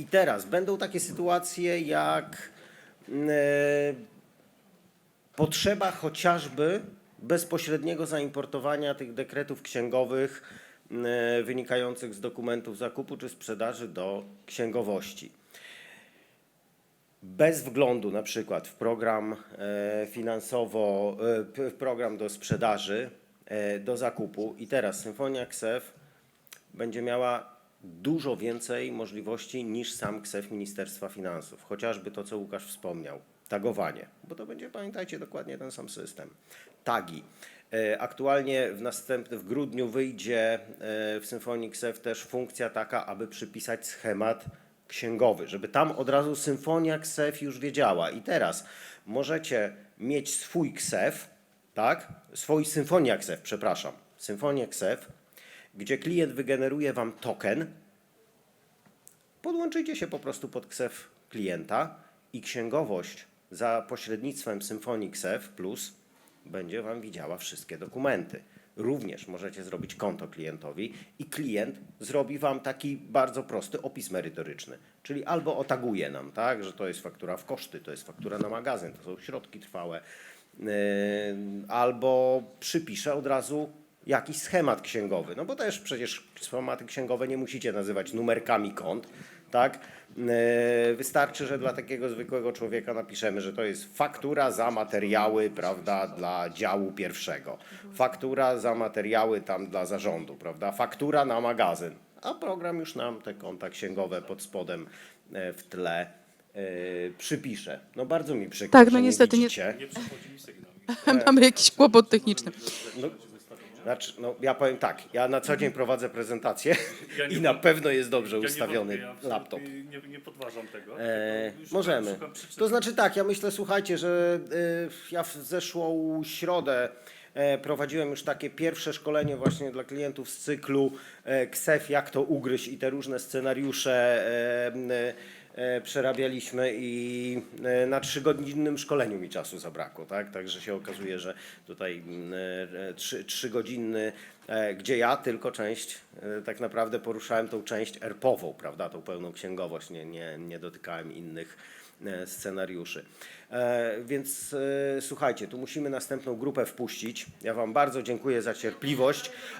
I teraz będą takie sytuacje jak mm, e, potrzeba chociażby bezpośredniego zaimportowania tych dekretów księgowych mm, wynikających z dokumentów zakupu czy sprzedaży do księgowości. Bez wglądu na przykład w program e, finansowo, e, w program do sprzedaży, e, do zakupu i teraz Symfonia KSEF będzie miała dużo więcej możliwości niż sam KSEF Ministerstwa Finansów. Chociażby to, co Łukasz wspomniał, tagowanie, bo to będzie, pamiętajcie, dokładnie ten sam system. Tagi. E, Aktualnie w następnym, w grudniu wyjdzie e, w Symfonii KSEF też funkcja taka, aby przypisać schemat księgowy, żeby tam od razu Symfonia KSEF już wiedziała. I teraz możecie mieć swój KSEF, tak? Swój Symfonia KSEF, przepraszam, Symfonia KSEF, gdzie klient wygeneruje Wam token, podłączycie się po prostu pod KSEF klienta i księgowość za pośrednictwem Symfonii KSEF Plus będzie Wam widziała wszystkie dokumenty. Również możecie zrobić konto klientowi i klient zrobi Wam taki bardzo prosty opis merytoryczny, czyli albo otaguje nam, tak, że to jest faktura w koszty, to jest faktura na magazyn, to są środki trwałe, yy, albo przypisze od razu jakiś schemat księgowy. No bo też przecież schematy księgowe nie musicie nazywać numerkami kont, tak? E, Wystarczy, że dla takiego zwykłego człowieka napiszemy, że to jest faktura za materiały, prawda, dla działu pierwszego. Faktura za materiały tam dla zarządu, prawda? Faktura na magazyn. A program już nam te konta księgowe pod spodem e, w tle e, przypisze. No bardzo mi przykro, Tak, no że niestety nie- nie widzicie. Nie przychodzi mi sygnał. Mamy jakiś kłopot techniczny. No, znaczy, no, ja powiem tak, ja na co dzień prowadzę prezentację Ja nie i na wątpię- pewno jest dobrze Ja nie ustawiony wątpię, ja absolutnie laptop. Nie, nie podważam tego. E, tylko już możemy. szukam przyczyn. To znaczy tak, ja myślę, słuchajcie, że e, ja w zeszłą środę e, prowadziłem już takie pierwsze szkolenie właśnie dla klientów z cyklu e, KSEF, jak to ugryźć i te różne scenariusze e, e, przerabialiśmy i e, na trzygodzinnym szkoleniu mi czasu zabrakło, tak? Także się okazuje, że tutaj mm, e, trzy, trzygodzinny, e, gdzie ja tylko część, e, tak naprawdę poruszałem tą część erpową, prawda, tą pełną księgowość, nie, nie, nie dotykałem innych e, scenariuszy. E, Więc e, słuchajcie, tu musimy następną grupę wpuścić. Ja Wam bardzo dziękuję za cierpliwość,